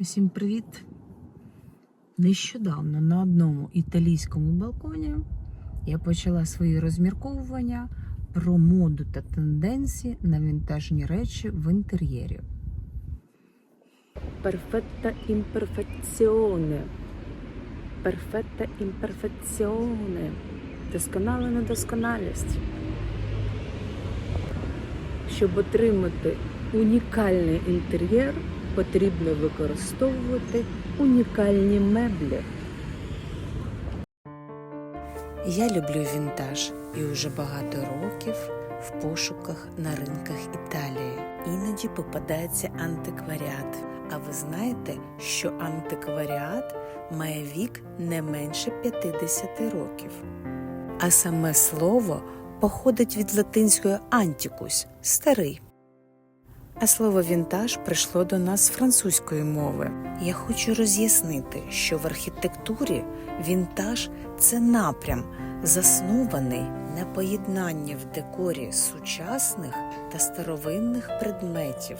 Усім привіт! Нещодавно на одному італійському балконі я почала свої розмірковування про моду та тенденції на вінтажні речі в інтер'єрі. Perfetta imperfezione. Perfetta imperfezione. Досконала недосконалість. Щоб отримати унікальний інтер'єр, потрібно використовувати унікальні меблі. Я люблю вінтаж і уже багато років в пошуках на ринках Італії. Іноді попадається антикваріат. А ви знаєте, що антикваріат має вік не менше 50 років. А саме слово походить від латинської антікус старий. А слово вінтаж прийшло до нас з французької мови. Я хочу роз'яснити, що в архітектурі вінтаж це напрям, заснований на поєднанні в декорі сучасних та старовинних предметів.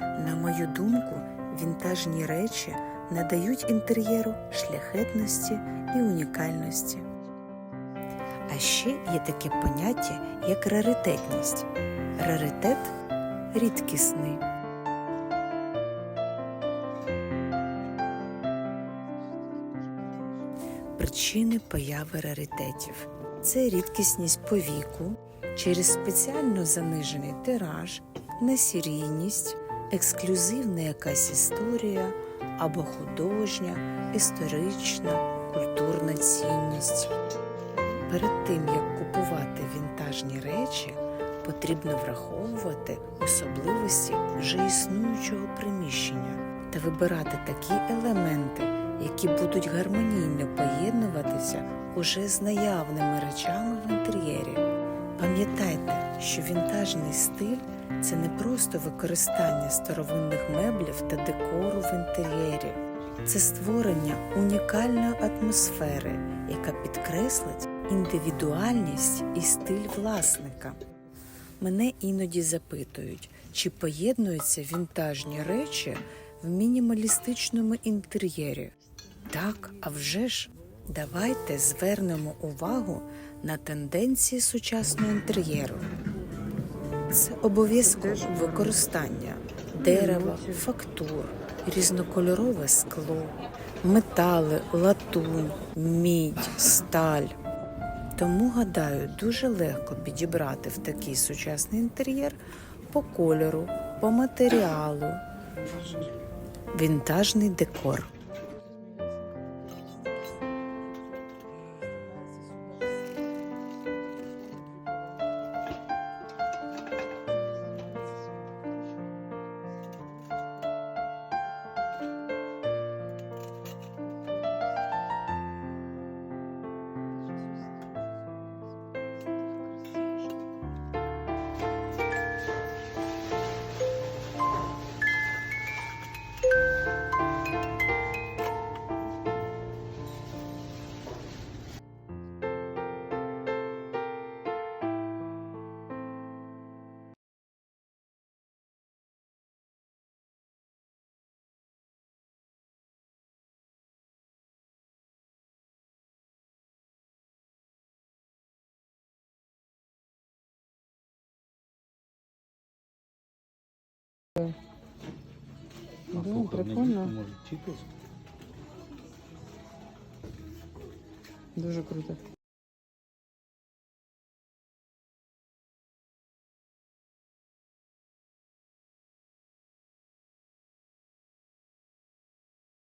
На мою думку, вінтажні речі надають інтер'єру шляхетності і унікальності. А ще є таке поняття, як раритетність. Раритет рідкісний. Причини появи раритетів це рідкісність по віку через спеціально занижений тираж, несерійність, ексклюзивна якась історія або художня, історична, культурна цінність. Перед тим як купувати потрібно враховувати особливості вже існуючого приміщення та вибирати такі елементи, які будуть гармонійно поєднуватися уже з наявними речами в інтер'єрі. Пам'ятайте, що вінтажний стиль це не просто використання старовинних меблів та декору в інтер'єрі. Це створення унікальної атмосфери, яка підкреслить індивідуальність і стиль власника. Мене іноді запитують, чи поєднуються вінтажні речі в мінімалістичному інтер'єрі. Так, а вже ж, давайте звернемо увагу на тенденції сучасного інтер'єру. Це обов'язкове використання дерева, фактур, різнокольорове скло, метали, латунь, мідь, сталь. Тому, гадаю, дуже легко підібрати в такий сучасний інтер'єр по кольору, по матеріалу, вінтажний декор. Ну, прикольно. Дуже круто.